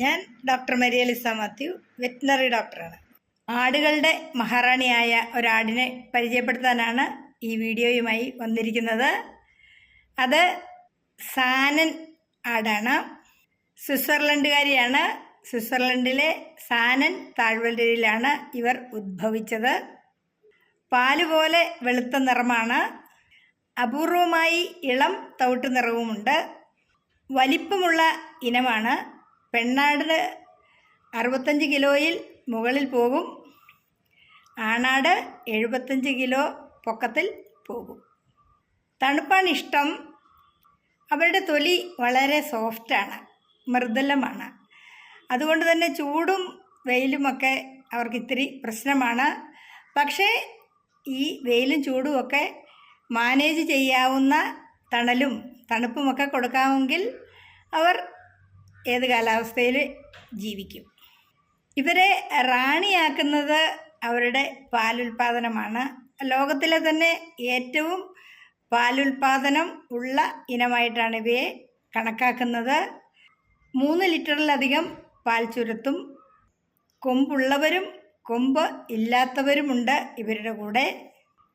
ഞാൻ doctor Maria Lisa Mathew veterinary ഡോക്ടറാണ്. ആടുകളുടെ മഹാറാണിയായ ഒരാടിനെ പരിചയപ്പെടുത്താനാണ് ഈ വീഡിയോയുമായി വന്നിരിക്കുന്നത്. അത് സാനൻ ആടാണ്. സ്വിറ്റ്സർലൻഡുകാരിയാണ്. സ്വിറ്റ്സർലൻഡിലെ സാനൻ താഴ്വരയിലാണ് ഇവർ ഉദ്ഭവിച്ചത്. പാൽ പോലെ വെളുത്ത നിറമാണ്. അപൂർവമായി ഇളം തവിട്ട് നിറവുമുണ്ട്. വലിപ്പമുള്ള ഇനമാണ്. പെണ്ണാടിന് അറുപത്തഞ്ച് കിലോയിൽ മുകളിൽ പോകും. ആണാട് എഴുപത്തഞ്ച് കിലോ പൊക്കത്തിൽ പോകും. തണുപ്പാണ് ഇഷ്ടം. അവരുടെ തൊലി വളരെ സോഫ്റ്റാണ് മൃദുലമാണ്. അതുകൊണ്ട് തന്നെ ചൂടും വെയിലുമൊക്കെ അവർക്ക് ഇത്തിരി പ്രശ്നമാണ്. പക്ഷേ ഈ വെയിലും ചൂടും ഒക്കെ മാനേജ് ചെയ്യാവുന്ന തണലും തണുപ്പുമൊക്കെ കൊടുക്കാമെങ്കിൽ അവർ ഏത് കാലാവസ്ഥയിൽ ജീവിക്കും. ഇവരെ റാണിയാക്കുന്നത് അവരുടെ പാലുൽപാദനമാണ്. ലോകത്തിലെ തന്നെ ഏറ്റവും പാലുൽപാദനം ഉള്ള ഇനമായിട്ടാണ് ഇവയെ കണക്കാക്കുന്നത്. മൂന്ന് ലിറ്ററിലധികം പാൽ ചുരത്തും കൊമ്പുള്ളവരും കൊമ്പ് ഇല്ലാത്തവരുമുണ്ട് ഇവരുടെ കൂടെ.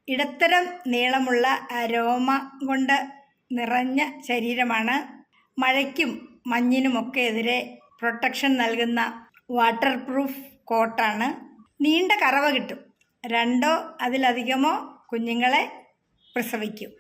ഇടത്തരം നീളമുള്ള രോമ കൊണ്ട് നിറഞ്ഞ ശരീരമാണ്. മഴയ്ക്കും മഞ്ഞിനുമൊക്കെ എതിരെ പ്രൊട്ടക്ഷൻ നൽകുന്ന വാട്ടർ പ്രൂഫ് കോട്ടാണ് നീണ്ട കറവ കിട്ടും. രണ്ടോ അതിലധികമോ കുഞ്ഞുങ്ങളെ പ്രസവിക്കും.